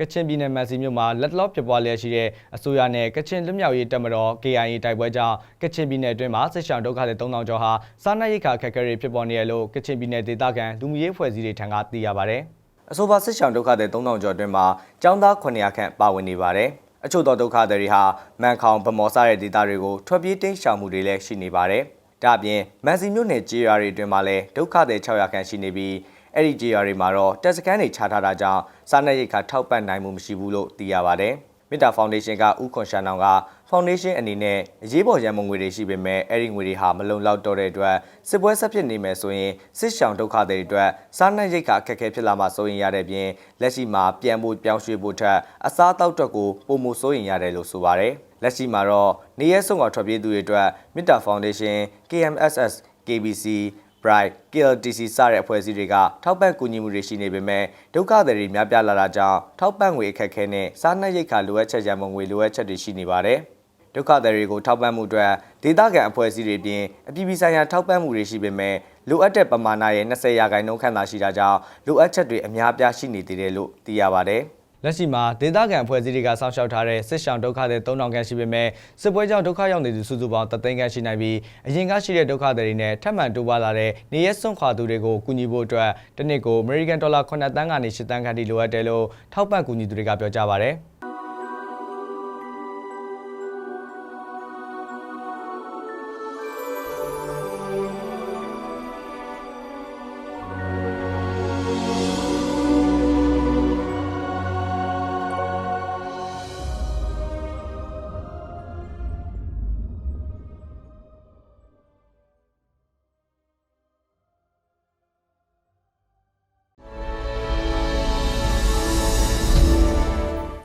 ကချင်ပြည်နယ်မန်စီမြို့မှာလက်တလောဖြစ်ပွားလျက်ရှိတဲ့အစိုးရနဲ့ကချင်လွတ်မြောက်ရေးတပ်မတော် KIA တိုက်ပွဲကြောင့်ကချင်ပြည်နယ်အတွင်းမှာစစ်ရှောင်ဒုက္ခသည်3000ကျော်ဟာစားနပ်ရိက္ခာခက်ခဲတွေဖြစ်ပေါ်နေရလို့ကချင်ပြည်နယ်ဒေသခံလူမှုရေးဖွဲ့စည်းတွေထံကသိရပါဗျ။အဆိုပါစစ်ရှောင်ဒုက္ခသည်3000ကျော်အတွင်းမှာចောင်းသား900ခန့်ပါဝင်နေပါတယ်။အချို့သောဒုက္ခသည်တွေဟာမန်ခေါင်ဗမော်စတဲ့ဒေသတွေကိုထွက်ပြေးတိမ်းရှောင်မှုတွေလည်းရှိနေပါတယ်။ဒါ့အပြင်မန်စီမြို့နယ်ကြေးရွာတွေအတွင်းမှာလည်းဒုက္ခသည်600ခန့်ရှိနေပြီး အဲ့ဒီကြေးရွာတွေမှာတော့တက်စကန်တွေခြားထားတာကြောင့်စားနပ်ရိက္ခာထောက်ပံ့နိုင်မှုမရှိဘူးလို့သိရပါတယ်။မေတ္တာဖောင်ဒေးရှင်းကဦးခွန်ရှာနောင်ကဖောင်ဒေးရှင်းအနေနဲ့အရေးပေါ်ရန်ပုံငွေတွေရှိပေမဲ့အဲ့ဒီငွေတွေဟာမလုံလောက်တော့တဲ့အတွက်စစ်ပွဲဆက်ဖြစ်နေမယ်ဆိုရင်စစ်ရှောင်ဒုက္ခသည်တွေအတွက်စားနပ်ရိက္ခာအခက်အခဲဖြစ်လာမှစိုးရင်ရတဲ့ပြင်လက်ရှိမှာပြန်ဖို့ပြောင်းရွှေ့ဖို့ထက်အစားအသောက်အတွက်ကိုပုံမှုစိုးရင်ရတယ်လို့ဆိုပါတယ်။လက်ရှိမှာတော့နေရဲဆုံကထွက်ပြေးသူတွေအတွက်မေတ္တာဖောင်ဒေးရှင်း KMSS KBC Bright KLTC စတဲ့အဖွဲ့အစည်းတွေကထောက်ပံ့ကူညီမှုတွေရှိနေပေမဲ့ဒုက္ခသည်တွေများပြားလာတာကြောင့်ထောက်ပံ့ငွေအခက်အခဲနဲ့စားနပ်ရိက္ခာလိုအပ်ချက်ရန်ပုံငွေလိုအပ်ချက်တွေရှိနေပါတယ်။ဒုက္ခသည်တွေကိုထောက်ပံ့မှုအတွက်ဒေသခံအဖွဲ့အစည်းတွေပြင်အပြည်ပြည်ဆိုင်ရာထောက်ပံ့မှုတွေရှိပေမဲ့လိုအပ်တဲ့ပမာဏရဲ့20ရာခိုင်နှုန်းခန့်သာရှိတာကြောင့်လိုအပ်ချက်တွေအများပြားရှိနေသေးတယ်လို့သိရပါတယ်။ လက်ရှိမှာဒေသခံအဖွဲ့အစည်းတွေကစောင့်ရှောက်ထားတဲ့စစ်ရှောင်ဒုက္ခသည်3000ခန့်ရှိပေမဲ့စစ်ပွဲကြောင့်ဒုက္ခရောက်နေသူစုစုပေါင်း3သိန်းခန့်ရှိနိုင်ပြီးအရင်ကရှိတဲ့ဒုက္ခသည်တွေနဲ့ထပ်မံတိုးပွားလာတဲ့နေရဲစွန့်ခွာသူတွေကိုကူညီဖို့အတွက်တစ်နှစ်ကို American Dollar 9တန်းကနေ10တန်းခန့်ထိလိုအပ်တယ်လို့ထောက်ပံ့ကူညီသူတွေကပြောကြားပါတယ်။